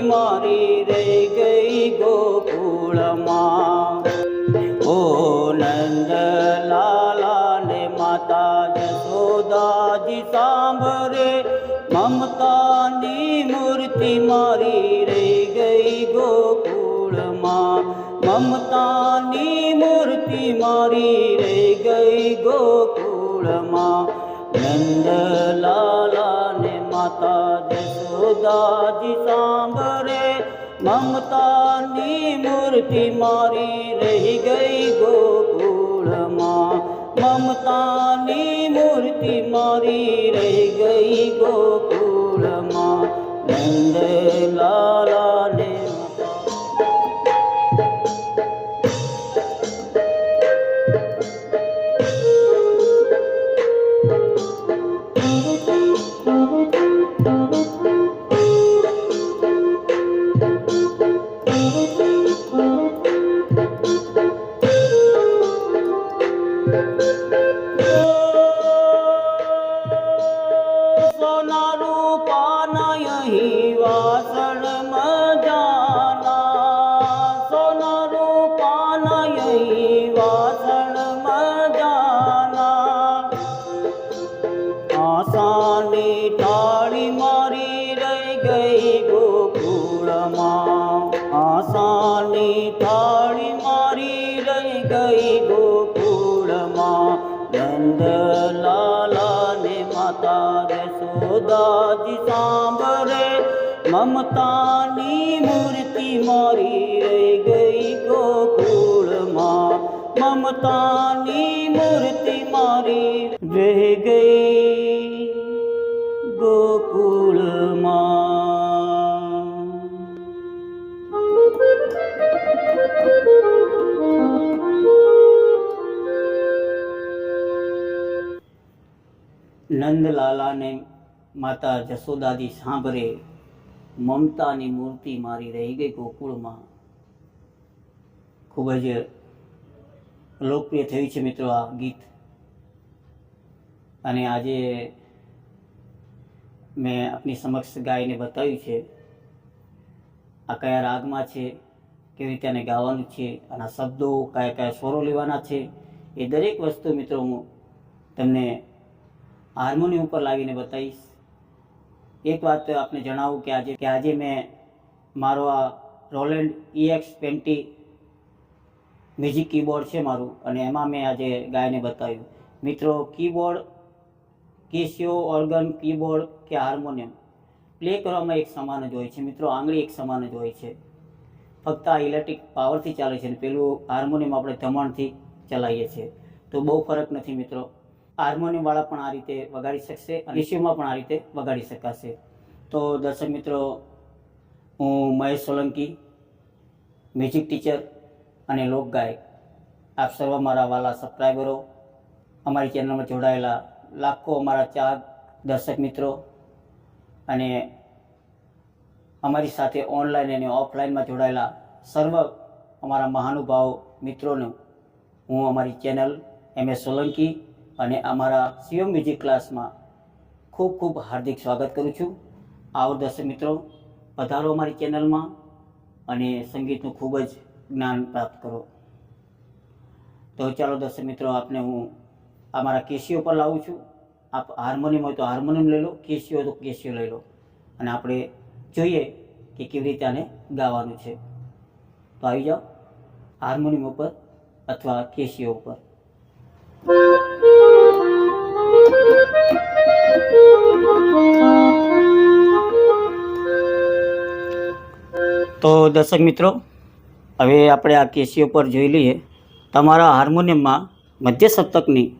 મારી રહી ગઈ ગોકુળમાં ઓ નંદ લાલા ને માતા જશોદાજી સાંભળે મમતાની મૂર્તિ મારી રહી ગઈ ગોકુળમાં મમતાની મૂર્તિ મારી રહી ગઈ ગોકુળમાં નંદ લાલા ને માતા જશોદાજી સાંભળે, મમતાની મૂર્તિ મારી રહી ગઈ ગોકુળમાં. મમતાની મૂર્તિ મારી રહી ગઈ ગોકુળમાં. નંદ લાલા આસાની ટાળી મારી રહી ગઈ ગોકુળમાં. આસાની ટાળી મારી રહી ગઈ ગોકુળમાં. નંદ લાલા ને માતા જશોદાજી સાંભળે. મમતાની મૂર્તિ મારી રહી ગઈ ગોકુળમાં. મમતાની મૂર્તિ મારી રહી ગઈ નંદલાલાને માતા જસોદાજી સાંભળે મમતાની મૂર્તિ મારી રહી ગઈ ગોકુળમાં. ખૂબ જ લોકપ્રિય થયું છે મિત્રો આ ગીત. અને આજે મેં આપની સમક્ષ ગાઈને બતાવ્યું છે આ કયા રાગમાં છે, કેવી રીતે આને ગાવાનું છે, આના શબ્દો કયા કયા સ્વરો લેવાના છે, એ દરેક વસ્તુ મિત્રો હું તમને હાર્મોનિયમ ઉપર લાવીને બતાવીશ. એક વાત આપને જણાવું કે આજે કે આજે મેં મારો આ Roland EX twenty music keyboard છે મારું અને એમાં મેં આજે ગાયને બતાવ્યું. મિત્રો કીબોર્ડ કેશિયો ઓર્ગન કીબોર્ડ કે હાર્મોનિયમ પ્લે કરવામાં એક સમાન જ હોય છે. મિત્રો, આંગળી એક સમાન જ હોય છે. ફક્ત આ ઇલેક્ટ્રિક પાવરથી ચાલે છે અને પેલું હાર્મોનિયમ આપણે ધમણથી ચલાવીએ છીએ. તો બહુ ફરક નથી, મિત્રો. હાર્મોનિયમ વાળા પણ આ રીતે વગાડી શકશે અને ઇસ્યુમાં પણ આ રીતે વગાડી શકાશે. તો દર્શક મિત્રો, હું મહેશ સોલંકી મ્યુઝિક ટીચર અને લોકગાયક, આપ સર્વ મારા વાલા સબસ્ક્રાઈબરો અમારી ચેનલમાં જોડાયેલા લાખો અમારા ચાર દર્શક મિત્રો અને અમારી સાથે ઓનલાઈન અને ઓફલાઈનમાં જોડાયેલા સર્વ અમારા મહાનુભાવ મિત્રોનું હું અમારી ચેનલ એમ એસ સોલંકી અને અમારા સીઓ મ્યુઝિક ક્લાસમાં ખૂબ ખૂબ હાર્દિક સ્વાગત કરું છું. આવો દર્શક મિત્રો, પધારો અમારી ચેનલમાં અને સંગીતનું ખૂબ જ જ્ઞાન પ્રાપ્ત કરો. તો ચાલો દર્શક મિત્રો, આપને હું અમારા કેસીઓ પર લાવું છું. આપ હાર્મોનિયમ હોય તો હાર્મોનિયમ લઈ લો, કેસીઓ હોય તો કેસીઓ લઈ લો. અને આપણે જોઈએ કે કેવી રીતે આને ગાવાનું છે. તો આવી જાઓ, હાર્મોનિયમ ઉપર અથવા કેસીઓ ઉપર. તો દર્શક મિત્રો, હવે આપણે આ કેસીઓ પર જોઈ લઈએ. તમારા હાર્મોનિયમમાં મધ્ય સપ્તકની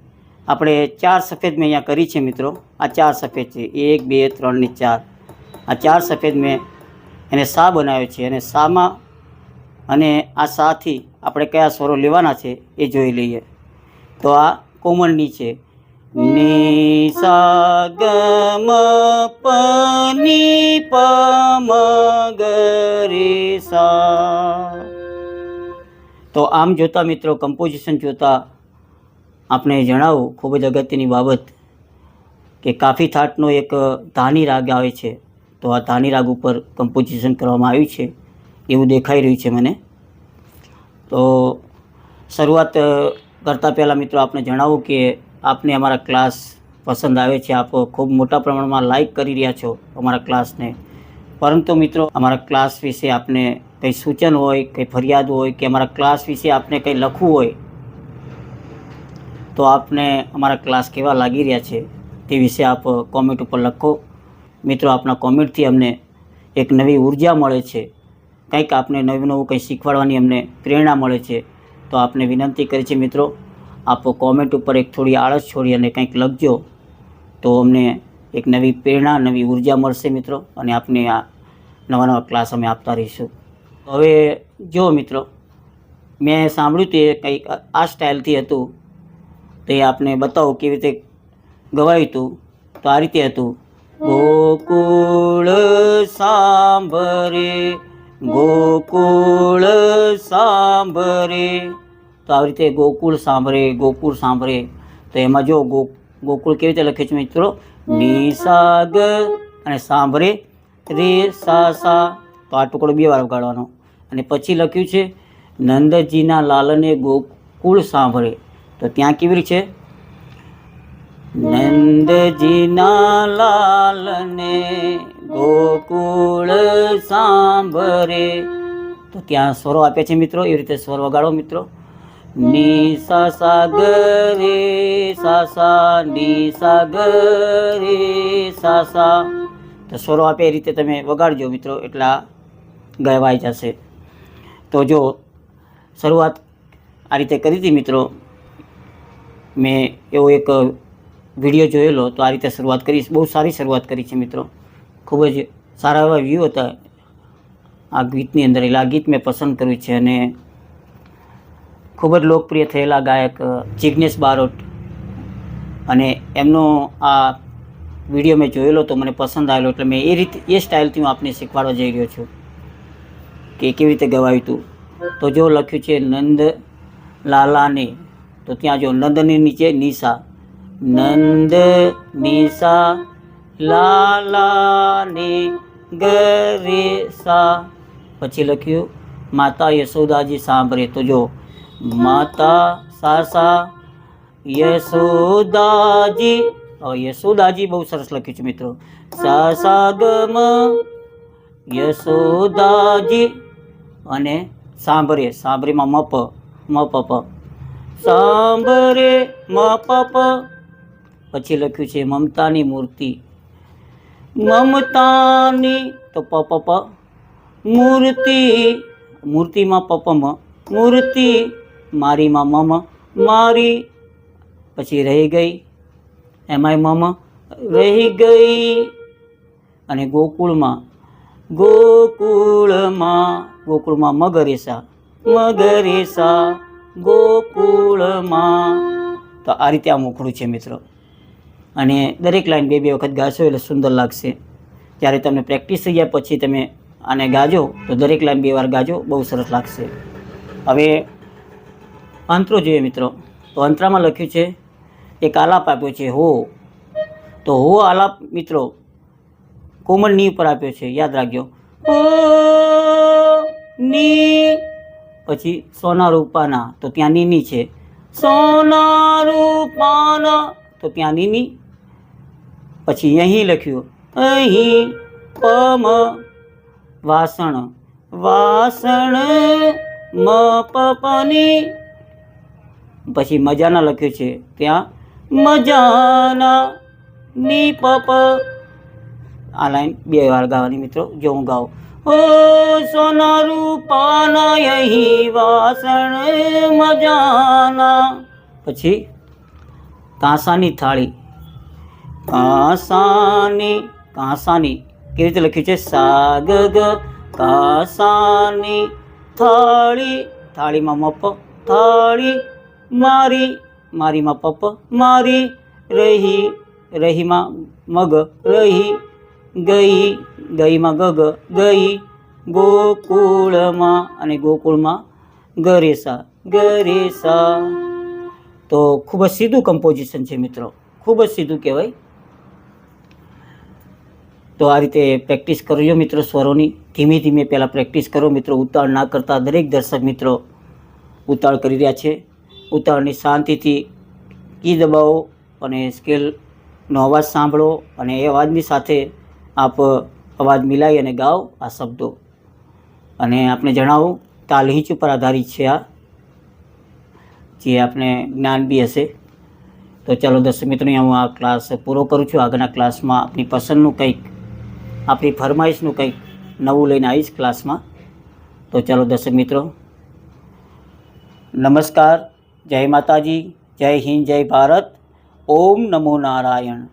આપણે ચાર સફેદ મેં અહીંયા કરી છે મિત્રો. આ ચાર સફેદ છે. એક, બે, ત્રણ ને ચાર. આ ચાર સફેદ મેં એને સા બનાવ્યો છે અને સામાં અને આ સાથી આપણે કયા સ્વરો લેવાના છે એ જોઈ લઈએ. તો આ કોમળની છે. ની સા ગ મ પ ની પ મ ગ રે સા તો આમ જોતા મિત્રો કમ્પોઝિશન જોતા આપણે જણાવું ખૂબ જ અગત્યની બાબત કે કાફી થાટનો એક ધાની રાગ આવે છે તો આ ધાની રાગ ઉપર કમ્પોઝિશન કરવામાં આવ્યું છે એવું દેખાઈ રહ્યું છે મને તો શરૂઆત કરતાં પહેલાં મિત્રો આપણે જણાવું કે આપને અમારા ક્લાસ પસંદ આવે છે. આપ ખૂબ મોટા પ્રમાણમાં લાઈક કરી રહ્યા છો અમારા ક્લાસને. પરંતુ મિત્રો, અમારા ક્લાસ વિશે આપને કંઈ સૂચન હોય, કંઈ ફરિયાદ હોય કે અમારા ક્લાસ વિશે આપને કંઈ લખવું હોય, તો આપને અમારા ક્લાસ કેવા લાગી રહ્યા છે તે વિશે આપ કોમેન્ટ ઉપર લખો. મિત્રો, આપના કોમેન્ટથી અમને એક નવી ઊર્જા મળે છે. કંઈક આપને નવું નવું કંઈ શીખવાડવાની અમને પ્રેરણા મળે છે. તો આપને વિનંતી કરી છે, મિત્રો આપ કોમેન્ટ ઉપર એક થોડી આળસ છોડી અને કંઈક લખજો. તો અમને એક નવી પ્રેરણા, નવી ઊર્જા મળશે મિત્રો અને આપને આ નવા નવા ક્લાસ અમે આપતા રહીશું. હવે જો મિત્રો, મેં સાંભળ્યું તે કંઈક આ સ્ટાઇલથી હતું. તે આપને બતાવું કેવી રીતે ગવાયું હતું. તો આ રીતે હતું. ગોકુળ સાંભરે ગોકુળ સાંભરે આવી રીતે ગોકુળ સાંભળે ગોકુળ સાંભળે. તો એમાં જો ગો, ગોકુળ કેવી રીતે લખે છે મિત્રો? નિસાગ અને સાંભળે રે સા સા. તો આ ટુકડો બે વાર વગાડવાનો અને પછી લખ્યું છે, નંદજીના લાલને ગોકુળ સાંભળે. તો ત્યાં કેવી રીતે છે? નંદજીના લાલને ગોકુળ સાંભળે. તો ત્યાં સ્વરો આપ્યા છે મિત્રો. એવી રીતે સ્વર વગાડો મિત્રો. ની સા sa ga રે સા સા ni sa ga રે સા સા તો સ્વરો આપે એ રીતે તમે વગાડજો મિત્રો એટલા ગવાઈ જશે તો જો શરૂઆત આ રીતે કરી હતી મિત્રો મેં એવો એક વીડિયો જોયેલો તો આ રીતે શરૂઆત કરી બહુ સારી શરૂઆત કરી છે મિત્રો ખૂબ જ સારા એવા વ્યૂ હતા આ ગીતની અંદર એટલે આ ગીત મેં પસંદ કર્યું છે અને ખૂબ જ લોકપ્રિય થયેલા ગાયક જિગ્નેશ બારોટ. અને એમનો આ વીડિયો મેં જોયેલો તો મને પસંદ આવેલો, એટલે મેં એ રીતે, એ સ્ટાઇલથી હું આપને શીખવાડવા જઈ રહ્યો છું કે કેવી રીતે ગવાયું હતું તો જો લખ્યું છે, નંદ લાલાને તો ત્યાં જો, નંદની નીચે નિશા નંદ નિશા લાલાને ગરે સા પછી લખ્યું, માતા યશોદાજી સાંભળે તો જો માતા સાસા યશોદાજી. યશોદાજી બહુ સરસ લખ્યું છે મિત્રો. સાસા ગમ યશોદાજી. અને સાંભળે, સાંભળેમાં મપ મપ સાંભળે મપ પછી લખ્યું છે, મમતાની મૂર્તિ. મમતાની, તો પ પ મૂર્તિ. મૂર્તિમાં પપમ મૂર્તિ. મારીમાં મમ મારી પછી રહી ગઈ. એમાંય મમ રહી ગઈ. અને ગોકુળમાં ગોકુળમાં ગોકુળમાં મગરેસા મગરેસા, ગોકુળમાં. તો આ રીતે આ મુખડું છે મિત્રો. અને દરેક લાઈન બે બે વખત ગાશો એટલે સુંદર લાગશે. ત્યારે તમને પ્રેક્ટિસ થઈ જાય પછી તમે આને ગાજો, તો દરેક લાઈન બે વાર ગાજો, બહુ સરસ લાગશે. હવે અંતરો જોઈએ મિત્રો. તો અંતરામાં લખ્યું છે, એક આલાપ આપ્યો છે, હો. તો હો આલાપ મિત્રો, કોમળની ઉપર આપ્યો છે, યાદ રાખજો. ઓ ની. પછી સોના રૂપાના, તો ત્યાં નીની છે. સોના રૂપાના, તો ત્યાં નીની પછી અહીં લખ્યું, અહીં પમ વાસણ વાસણ મ પપની પછી મજાના લખ્યું છે. ત્યાં, મજાના ની પપ આ લાઈન બે વાર ગાવાની મિત્રો, જો હું ગાઉં. ઓ સોના રૂપાના અહીં વાસણ, મજાના. પછી, કાંસાની થાળી. કાંસાની કાંસાની. કેવી રીતે લખ્યું છે? સાગ કાંસાની થાળી. થાળીમાં મપ થાળી મારી મારીમાં પપ મારી, રહી રહીમાં મગ રહી, ગઈ ગઈમાં ગગ ગઈ ગોકુળમાં અને ગોકુળમાં ગરેસા ગરેસા. તો ખૂબ જ સીધું કમ્પોઝિશન છે મિત્રો, ખૂબ જ સીધું કહેવાય. તો આ રીતે પ્રેક્ટિસ કરજો મિત્રો સ્વરોની. ધીમે ધીમે પહેલાં પ્રેક્ટિસ કરો મિત્રો ઉતાળ ના કરતા દરેક દર્શક મિત્રો ઉતાળ કરી રહ્યા છે. ઉતાળની શાંતિથી કી દબાવો અને સ્કેલનો અવાજ સાંભળો અને એ અવાજની સાથે આપ અવાજ મિલાવી અને ગાઓ આ શબ્દો. અને આપને જણાવું, તાલ હિંચ ઉપર આધારિત છે આ, જે આપને જ્ઞાન બી હશે. તો ચાલો દર્શક મિત્રો હું આ ક્લાસ પૂરો કરું છું. આગળના ક્લાસમાં આપની પસંદનું કંઈક આપણી ફરમાઈશનું કંઈક નવું લઈને આવીશ ક્લાસમાં. તો ચાલો દર્શક મિત્રો, નમસ્કાર. જય માતાજી જય હિન્દ જય ભારત. ઓમ નમો નારાયણ.